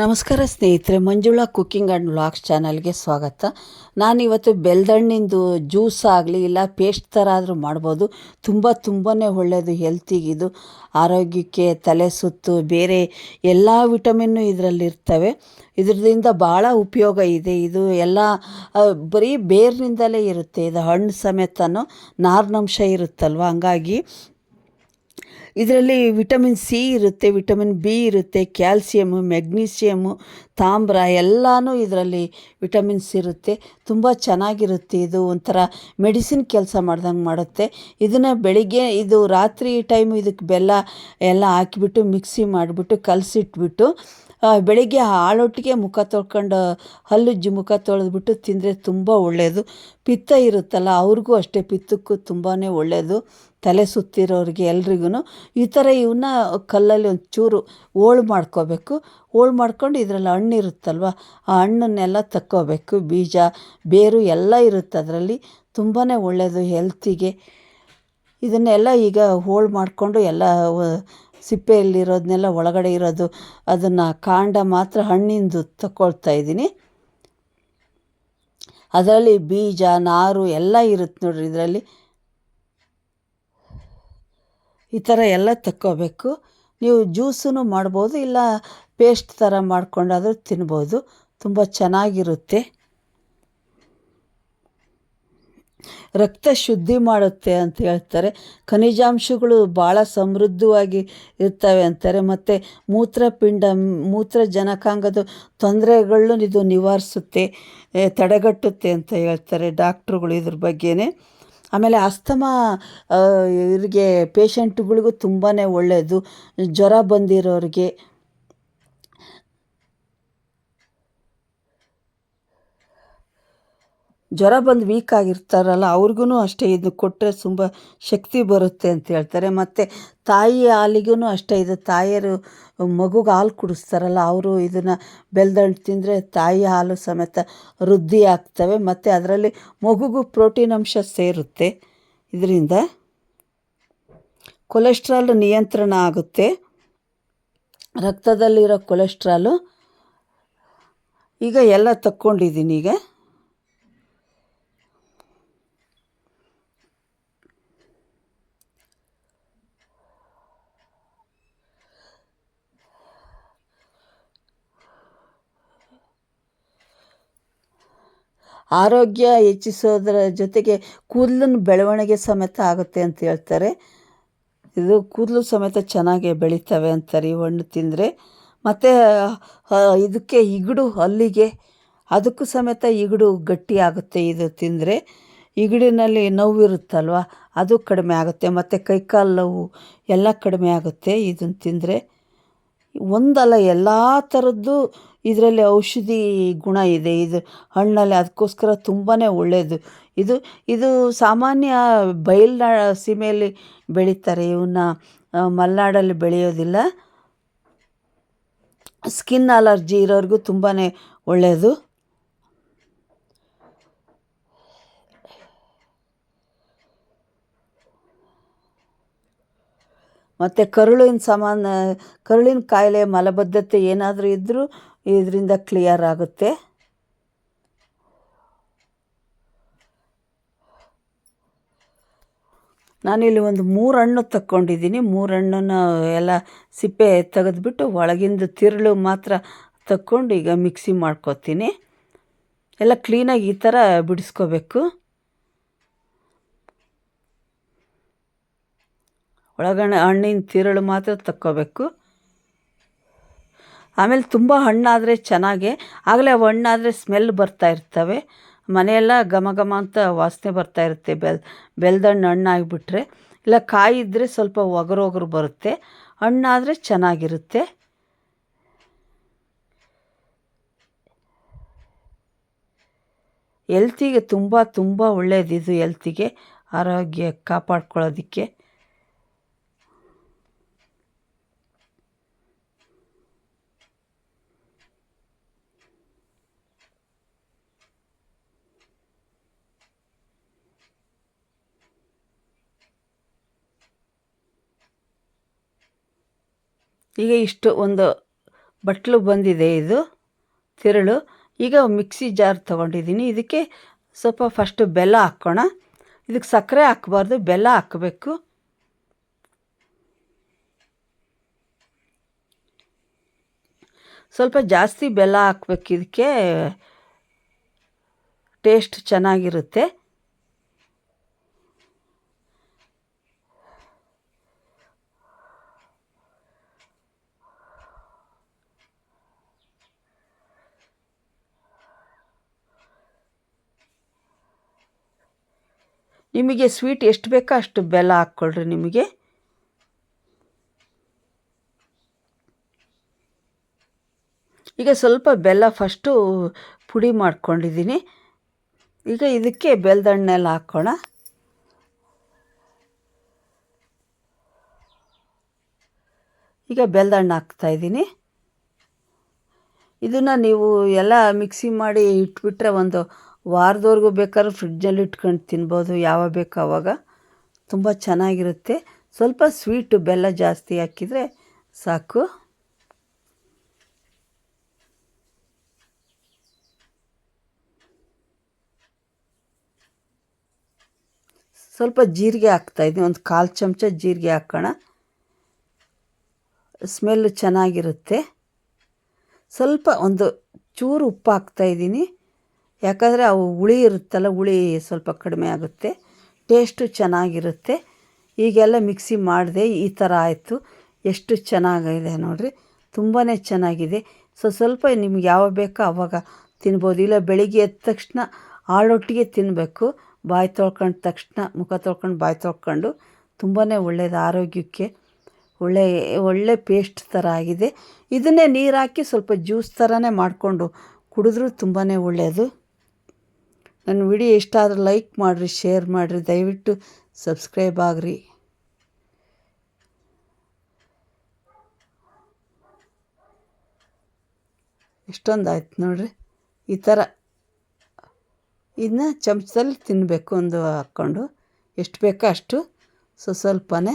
ನಮಸ್ಕಾರ ಸ್ನೇಹಿತರೆ, Manjula cooking and vlogs ಚಾನಲ್ಗೆ ಸ್ವಾಗತ. ನಾನಿವತ್ತು ಬೆಲ್ದಣ್ಣಿಂದು ಜ್ಯೂಸ್ ಆಗಲಿ ಇಲ್ಲ ಪೇಸ್ಟ್ ಥರ ಆದರೂ ಮಾಡ್ಬೋದು. ತುಂಬ ತುಂಬಾ ಒಳ್ಳೆಯದು ಹೆಲ್ತಿಗಿದು, ಆರೋಗ್ಯಕ್ಕೆ ತಲೆ ಸುತ್ತು, ಬೇರೆ ಎಲ್ಲ ವಿಟಮಿನ್ನು ಇದರಲ್ಲಿರ್ತವೆ. ಇದರಿಂದ ಭಾಳ ಉಪಯೋಗ ಇದೆ. ಇದು ಎಲ್ಲ ಬರೀ ಬೇರಿನಿಂದಲೇ ಇರುತ್ತೆ. ಇದು ಹಣ್ಣು ಸಮೇತನೂ ನಾರಿನಂಶ ಇರುತ್ತಲ್ವ? ಹಂಗಾಗಿ ಇದರಲ್ಲಿ ವಿಟಮಿನ್ ಸಿ ಇರುತ್ತೆ ವಿಟಮಿನ್ ಬಿ ಇರುತ್ತೆ ಕ್ಯಾಲ್ಸಿಯಮ್ಮು ಮೆಗ್ನೀಷಿಯಮ್ಮು ತಾಮ್ರ ಎಲ್ಲನೂ ಇದರಲ್ಲಿ ವಿಟಮಿನ್ಸ್ ಇರುತ್ತೆ. ತುಂಬ ಚೆನ್ನಾಗಿರುತ್ತೆ ಇದು. ಒಂಥರ ಮೆಡಿಸಿನ್ ಕೆಲಸ ಮಾಡ್ದಂಗೆ ಮಾಡುತ್ತೆ. ಇದನ್ನು ಬೆಳಿಗ್ಗೆ ಇದು ರಾತ್ರಿ ಟೈಮ್ ಇದಕ್ಕೆ ಬೆಲ್ಲ ಎಲ್ಲ ಹಾಕಿಬಿಟ್ಟು ಮಿಕ್ಸಿ ಮಾಡಿಬಿಟ್ಟು ಕಲಸಿಟ್ಬಿಟ್ಟು ಬೆಳಿಗ್ಗೆ ಹಾಳೊಟ್ಟಿಗೆ ಮುಖ ತೊಳ್ಕೊಂಡು ಹಲ್ಲುಜ್ಜಿ ಮುಖ ತೊಳೆದ್ಬಿಟ್ಟು ತಿಂದರೆ ತುಂಬ ಒಳ್ಳೆಯದು ಪಿತ್ತ ಇರುತ್ತಲ್ಲ ಅವ್ರಿಗೂ ಅಷ್ಟೇ, ಪಿತ್ತಕ್ಕೂ ತುಂಬಾ ಒಳ್ಳೆಯದು ತಲೆ ಸುತ್ತಿರೋರಿಗೆ ಎಲ್ರಿಗೂ ಈ ಥರ ಇವನ್ನ ಕಲ್ಲಲ್ಲಿ ಒಂಚೂರು ಹೋಳು ಮಾಡ್ಕೋಬೇಕು. ಹೋಳು ಮಾಡ್ಕೊಂಡು ಇದರಲ್ಲಿ ಹಣ್ಣು ಇರುತ್ತಲ್ವ ಆ ಹಣ್ಣನ್ನೆಲ್ಲ ತಕ್ಕೋಬೇಕು. ಬೀಜ, ಬೇರು ಎಲ್ಲ ಇರುತ್ತೆ ಅದರಲ್ಲಿ. ತುಂಬಾ ಒಳ್ಳೆಯದು ಹೆಲ್ತಿಗೆ ಇದನ್ನೆಲ್ಲ ಈಗ ಹೋಳು ಮಾಡಿಕೊಂಡು ಎಲ್ಲ ಸಿಪ್ಪೆಯಲ್ಲಿರೋದನ್ನೆಲ್ಲ ಒಳಗಡೆ ಇರೋದು, ಅದನ್ನು ಕಾಂಡ ಮಾತ್ರ ಹಣ್ಣಿಂದು ತಗೊಳ್ತಾ ಇದ್ದೀನಿ. ಅದರಲ್ಲಿ ಬೀಜ, ನಾರು ಎಲ್ಲ ಇರುತ್ತೆ ನೋಡ್ರಿ ಇದರಲ್ಲಿ. ಈ ಥರ ಎಲ್ಲ ತಕ್ಕೋಬೇಕು. ನೀವು ಜ್ಯೂಸೂ ಮಾಡ್ಬೋದು, ಇಲ್ಲ ಪೇಸ್ಟ್ ಥರ ಮಾಡ್ಕೊಂಡಾದರೂ ತಿನ್ಬೋದು. ತುಂಬ ಚೆನ್ನಾಗಿರುತ್ತೆ. ರಕ್ತ ಶುದ್ಧಿ ಮಾಡುತ್ತೆ ಅಂತ ಹೇಳ್ತಾರೆ. ಖನಿಜಾಂಶಗಳು ಭಾಳ ಸಮೃದ್ಧವಾಗಿ ಇರ್ತವೆ ಅಂತಾರೆ. ಮತ್ತು ಮೂತ್ರಪಿಂಡ ಮೂತ್ರ ಜನಕಾಂಗದ ತೊಂದರೆಗಳನ್ನು ಇದು ನಿವಾರಿಸುತ್ತೆ, ತಡೆಗಟ್ಟುತ್ತೆ ಅಂತ ಹೇಳ್ತಾರೆ ಡಾಕ್ಟ್ರುಗಳು ಇದ್ರ ಬಗ್ಗೆನೇ. ಆಮೇಲೆ ಅಸ್ತಮಾ ಇವ್ರಿಗೆ ಪೇಷಂಟ್ಗಳಿಗೂ ತುಂಬಾ ಒಳ್ಳೆಯದು ಜ್ವರ ಬಂದಿರೋರಿಗೆ ಜ್ವರ ಬಂದು ವೀಕ್ ಆಗಿರ್ತಾರಲ್ಲ ಅವ್ರಿಗೂ ಅಷ್ಟೇ ಇದು ಕೊಟ್ಟರೆ ತುಂಬ ಶಕ್ತಿ ಬರುತ್ತೆ ಅಂತ ಹೇಳ್ತಾರೆ. ಮತ್ತು ತಾಯಿ ಹಾಲಿಗೂ ಅಷ್ಟೇ ಇದು, ತಾಯಿಯರು ಮಗುಗೆ ಹಾಲು ಕುಡಿಸ್ತಾರಲ್ಲ, ಅವರು ಇದನ್ನು ಬೆಲ್ದಣ್ಣು ತಿಂದರೆ ತಾಯಿ ಹಾಲು ಸಮೇತ ವೃದ್ಧಿ ಆಗ್ತವೆ. ಮತ್ತು ಅದರಲ್ಲಿ ಮಗುಗೂ ಪ್ರೋಟೀನ್ ಅಂಶ ಸೇರುತ್ತೆ. ಇದರಿಂದ ಕೊಲೆಸ್ಟ್ರಾಲ್ ನಿಯಂತ್ರಣ ಆಗುತ್ತೆ. ರಕ್ತದಲ್ಲಿರೋ ಕೊಲೆಸ್ಟ್ರಾಲು ಈಗ ಎಲ್ಲ ತಕ್ಕೊಂಡಿದ್ದೀನಿ ಈಗ. ಆರೋಗ್ಯ ಹೆಚ್ಚಿಸೋದರ ಜೊತೆಗೆ ಕೂದಲಿನ ಬೆಳವಣಿಗೆ ಸಮೇತ ಆಗುತ್ತೆ ಅಂತ ಹೇಳ್ತಾರೆ. ಇದು ಕೂದಲು ಸಮೇತ ಚೆನ್ನಾಗಿ ಬೆಳೀತವೆ ಅಂತಾರೆ ಈ ಹಣ್ಣು ತಿಂದರೆ. ಮತ್ತು ಇದಕ್ಕೆ ಇಗಡು ಅಲ್ಲಿಗೆ ಅದಕ್ಕೂ ಸಮೇತ ಇಗಡು ಗಟ್ಟಿ ಆಗುತ್ತೆ ಇದು ತಿಂದರೆ. ಇಗಡಿನಲ್ಲಿ ನೋವಿರುತ್ತಲ್ವ ಅದು ಕಡಿಮೆ ಆಗುತ್ತೆ. ಮತ್ತು ಕೈಕಾಲು ನೋವು ಎಲ್ಲ ಕಡಿಮೆ ಆಗುತ್ತೆ ಇದನ್ನು ತಿಂದರೆ. ಒಂದಲ್ಲ, ಎಲ್ಲ ಥರದ್ದು ಇದರಲ್ಲಿ ಔಷಧಿ ಗುಣ ಇದೆ. ಇದು ಹಣ್ಣಲ್ಲಿ ಅದಕ್ಕೋಸ್ಕರ ತುಂಬಾ ಒಳ್ಳೆಯದು ಇದು ಇದು ಸಾಮಾನ್ಯ ಬಯಲ್ನಾ ಸೀಮೆಯಲ್ಲಿ ಬೆಳೀತಾರೆ. ಇವನ್ನ ಮಲೆನಾಡಲ್ಲಿ ಬೆಳೆಯೋದಿಲ್ಲ. ಸ್ಕಿನ್ ಅಲರ್ಜಿ ಇರೋರಿಗೂ ತುಂಬಾ ಒಳ್ಳೆಯದು ಮತ್ತು ಕರುಳಿನ ಸಮಾನ ಕರುಳಿನ ಕಾಯಿಲೆ ಮಲಬದ್ಧತೆ ಏನಾದರೂ ಇದ್ದರೂ ಇದರಿಂದ ಕ್ಲಿಯರ್ ಆಗುತ್ತೆ. ನಾನಿಲ್ಲಿ ಒಂದು ಮೂರು ಹಣ್ಣು ತಕ್ಕೊಂಡಿದ್ದೀನಿ. ಮೂರು ಹಣ್ಣನ್ನು ಎಲ್ಲ ಸಿಪ್ಪೆ ತೆಗೆದ್ಬಿಟ್ಟು ಒಳಗಿಂದ ತಿರುಳು ಮಾತ್ರ ತಕ್ಕೊಂಡು ಈಗ ಮಿಕ್ಸಿ ಮಾಡ್ಕೊತೀನಿ. ಎಲ್ಲ ಕ್ಲೀನಾಗಿ ಈ ಥರ ಬಿಡಿಸ್ಕೋಬೇಕು. ಒಳಗಡೆ ಹಣ್ಣಿನ ತಿರುಳು ಮಾತ್ರ ತಕ್ಕೋಬೇಕು. ಆಮೇಲೆ ತುಂಬ ಹಣ್ಣಾದರೆ ಚೆನ್ನಾಗೆ, ಆಗಲೇ ಅವು ಹಣ್ಣಾದರೆ ಸ್ಮೆಲ್ ಬರ್ತಾ ಇರ್ತವೆ. ಮನೆಯೆಲ್ಲ ಘಮ ಘಮ ಅಂತ ವಾಸನೆ ಬರ್ತಾ ಇರುತ್ತೆ ಬೆಲ್, ಬೆಲ್ದಣ್ಣು ಹಣ್ಣಾಗಿಬಿಟ್ರೆ. ಇಲ್ಲ ಕಾಯಿ ಇದ್ದರೆ ಸ್ವಲ್ಪ ಒಗರು ಒಗರು ಬರುತ್ತೆ, ಹಣ್ಣಾದರೆ ಚೆನ್ನಾಗಿರುತ್ತೆ. ಎಲ್ತಿಗೆ ತುಂಬ ತುಂಬ ಒಳ್ಳೆಯದಿದು ಎಲ್ತಿಗೆ ಆರೋಗ್ಯ ಕಾಪಾಡ್ಕೊಳ್ಳೋದಕ್ಕೆ. ಈಗ ಇಷ್ಟು ಒಂದು ಬಟ್ಲು ಬಂದಿದೆ ಇದು, ತಿರುಳು. ಈಗ ಮಿಕ್ಸಿ ಜಾರ್ ತೊಗೊಂಡಿದ್ದೀನಿ. ಇದಕ್ಕೆ ಸ್ವಲ್ಪ ಫಸ್ಟು ಬೆಲ್ಲ ಹಾಕ್ಕೋಣ ಇದಕ್ಕೆ ಸಕ್ಕರೆ ಹಾಕ್ಬಾರ್ದು, ಬೆಲ್ಲ ಹಾಕಬೇಕು. ಸ್ವಲ್ಪ ಜಾಸ್ತಿ ಬೆಲ್ಲ ಹಾಕ್ಬೇಕು. ಇದಕ್ಕೆ ಟೇಸ್ಟ್ ಚೆನ್ನಾಗಿರುತ್ತೆ. ನಿಮಗೆ ಸ್ವೀಟ್ ಎಷ್ಟು ಬೇಕೋ ಅಷ್ಟು ಬೆಲ್ಲ ಹಾಕ್ಕೊಳ್ರಿ ನಿಮಗೆ. ಈಗ ಸ್ವಲ್ಪ ಬೆಲ್ಲ ಫಸ್ಟು ಪುಡಿ ಮಾಡ್ಕೊಂಡಿದ್ದೀನಿ. ಈಗ ಇದಕ್ಕೆ ಬೆಲ್ದಣ್ಣೆಲ್ಲ ಹಾಕ್ಕೋಣ ಈಗ ಬೆಲ್ದಣ್ಣು ಹಾಕ್ತಾ ಹಾಕ್ತಾಯಿದ್ದೀನಿ ಇದನ್ನು ನೀವು ಎಲ್ಲ ಮಿಕ್ಸಿ ಮಾಡಿ ಇಟ್ಬಿಟ್ರೆ ಒಂದು ವಾರದವರೆಗೂ ಬೇಕಾದ್ರೆ ಫ್ರಿಡ್ಜಲ್ಲಿ ಇಟ್ಕೊಂಡು ತಿನ್ಬೋದು ಯಾವಾಗ ಬೇಕು ಆವಾಗ ತುಂಬ ಚೆನ್ನಾಗಿರುತ್ತೆ. ಸ್ವಲ್ಪ ಸ್ವೀಟು, ಬೆಲ್ಲ ಜಾಸ್ತಿ ಹಾಕಿದರೆ ಸಾಕು. ಸ್ವಲ್ಪ ಜೀರಿಗೆ ಹಾಕ್ತಾಯಿದ್ದೀನಿ ಒಂದು ಕಾಲು ಚಮಚ ಜೀರಿಗೆ ಹಾಕೋಣ. ಸ್ಮೆಲ್ಲು ಚೆನ್ನಾಗಿರುತ್ತೆ. ಸ್ವಲ್ಪ ಒಂದು ಚೂರು ಉಪ್ಪು ಹಾಕ್ತಾಯಿದ್ದೀನಿ ಯಾಕಂದರೆ ಅವು ಹುಳಿ ಇರುತ್ತಲ್ಲ, ಹುಳಿ ಸ್ವಲ್ಪ ಕಡಿಮೆ ಆಗುತ್ತೆ. ಟೇಸ್ಟು ಚೆನ್ನಾಗಿರುತ್ತೆ. ಈಗೆಲ್ಲ ಮಿಕ್ಸಿ ಮಾಡಿದೆ, ಈ ಥರ ಆಯಿತು. ಎಷ್ಟು ಚೆನ್ನಾಗಿದೆ ನೋಡಿರಿ. ತುಂಬಾ ಚೆನ್ನಾಗಿದೆ. ಸೊ, ಸ್ವಲ್ಪ ನಿಮ್ಗೆ ಯಾವಾಗ ಬೇಕೋ ಆವಾಗ ತಿನ್ಬೋದು. ಇಲ್ಲ ಬೆಳಿಗ್ಗೆ ಎದ್ದ ತಕ್ಷಣ ಆಳೊಟ್ಟಿಗೆ ತಿನ್ನಬೇಕು ಬಾಯಿ ತೊಳ್ಕೊಂಡ ತಕ್ಷಣ, ಮುಖ ತೊಳ್ಕೊಂಡು, ಬಾಯಿ ತೊಳ್ಕೊಂಡು. ತುಂಬಾ ಒಳ್ಳೆಯದು ಆರೋಗ್ಯಕ್ಕೆ. ಒಳ್ಳೆ ಒಳ್ಳೆ ಪೇಸ್ಟ್ ಥರ ಆಗಿದೆ. ಇದನ್ನೇ ನೀರು ಹಾಕಿ ಸ್ವಲ್ಪ ಜ್ಯೂಸ್ ಥರನೇ ಮಾಡಿಕೊಂಡು ಕುಡಿದ್ರೂ ತುಂಬಾ ಒಳ್ಳೆಯದು ನನ್ನ ವಿಡಿಯೋ ಇಷ್ಟ ಆದರೆ ಲೈಕ್ ಮಾಡಿರಿ, ಶೇರ್ ಮಾಡಿರಿ, ದಯವಿಟ್ಟು ಸಬ್ಸ್ಕ್ರೈಬ್ ಆಗಿರಿ. ಇಷ್ಟೊಂದು ಆಯ್ತು ನೋಡಿರಿ, ಈ ಥರ. ಇದನ್ನ ಚಮಚದಲ್ಲಿ ತಿನ್ನಬೇಕು ಒಂದು ಹಾಕ್ಕೊಂಡು, ಎಷ್ಟು ಬೇಕೋ ಅಷ್ಟು ಸ್ವಲ್ಪನೇ